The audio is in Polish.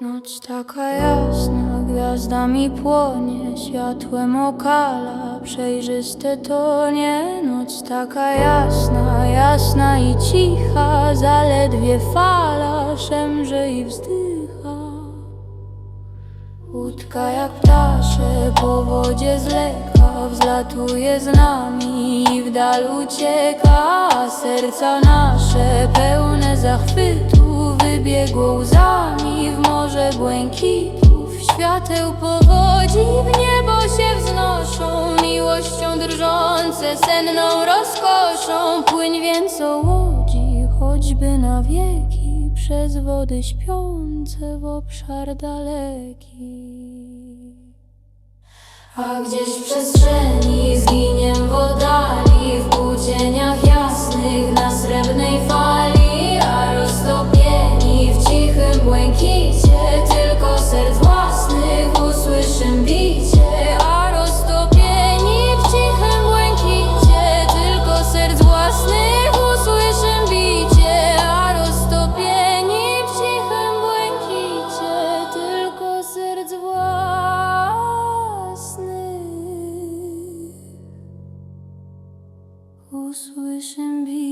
Noc taka jasna, gwiazdami płonie, światłem okala, przejrzyste tonie. Noc taka jasna, jasna i cicha, zaledwie fala szemrze i wzdycha. Łódka jak ptasze po wodzie zleka, wzlatuje z nami i w dal ucieka. Serca nasze pełne zachwytu wybiegło łzami morze błękitów. Świateł powodzi w niebo się wznoszą, miłością drżące, senną rozkoszą. Płyń więc o łodzi, choćby na wieki, przez wody śpiące w obszar daleki. A gdzieś w przestrzeni swish and be